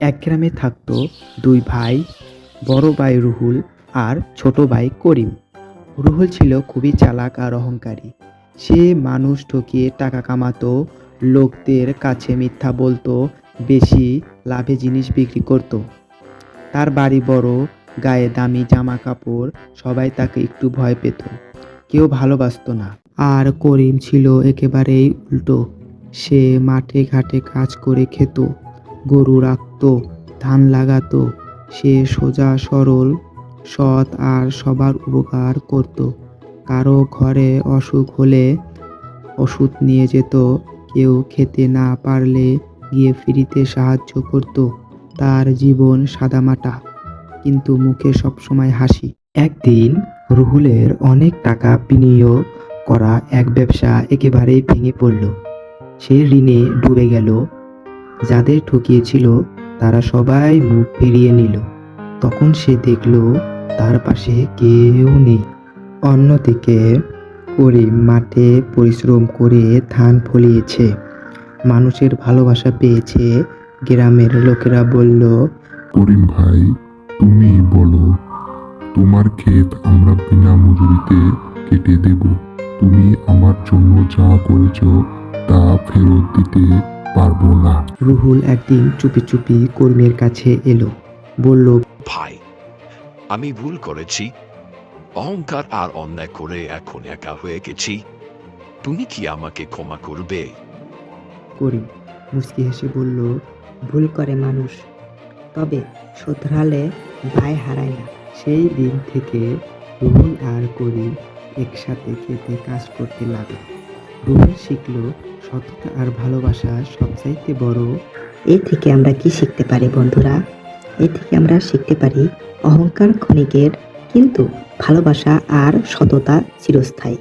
এক গ্রামে থাকতো দুই ভাই, বড় ভাই রুহুল আর ছোট ভাই করিম। রুহুল ছিল খুবই চালাক আর অহংকারী। সে মানুষ ঠকিয়ে টাকা কামাতো, লোকদের কাছে মিথ্যা বলতো, বেশি লাভে জিনিস বিক্রি করত। তার বাড়ি বড়, গায়ে দামি জামা কাপড়, সবাই তাকে একটু ভয় পেত। কেউ ভালোবাসতো না। আর করিম ছিল একেবারেই উল্টো। সে মাঠে ঘাটে কাজ করে খেত, গরু রাখতো ধান লাগাতো, সে সোজা, সরল, সৎ আর সবার উপকার করত। কারও ঘরে অসুখ হলে ওষুধ নিয়ে যেত, কেউ খেতে না পারলে গিয়ে ফিরিতে সাহায্য করত। তার জীবন সাদামাটা, কিন্তু মুখে সবসময় হাসি। একদিন রুহুলের অনেক টাকা বিনিয়োগ করা এক ব্যবসা একেবারেই ভেঙে পড়ল। সে ঋণে ডুবে গেল, যাদের ঠকিয়েছিল তারা সবাই মুখ ফিরিয়ে নিল। তখন সে দেখল, তার পাশে কেউ নেই। অন্যদিকে করিম মাঠে পরিশ্রম করে ধান ফলিয়েছে। মানুষের ভালোবাসা পেয়েছে। গ্রামের লোকেরা বলল, করিম ভাই, তুমি বলো, তোমার ক্ষেত আমরা বিনা মজুরিতে কেটে দেব। তুমি আমার জন্য যা করেছ তা ফেরত দিতে পারব না। রুহুল একদিন চুপি চুপি কর্মীর কাছে এলো বলল ভাই আমি ভুল করেছি। অহংকার আর অন্যায় করে এখন একা হয়ে গেছি। তুমি কি আমাকে ক্ষমা করবে? করিম মুচকি হেসে বলল ভুল করে মানুষ তবে শোধরালে ভাই হারায় না। সেই দিন থেকে রুহুল আর করিম একসাথে খেতে কাজ করতে লাগল। রুহুল শিখলো, সততা আর ভালোবাসা সবচাইতে বড়। এ থেকে আমরা কি শিখতে পারি বন্ধুরা? এ থেকে আমরা শিখতে পারি অহংকার ক্ষণিকের, কিন্তু ভালোবাসা আর সততা চিরস্থায়ী।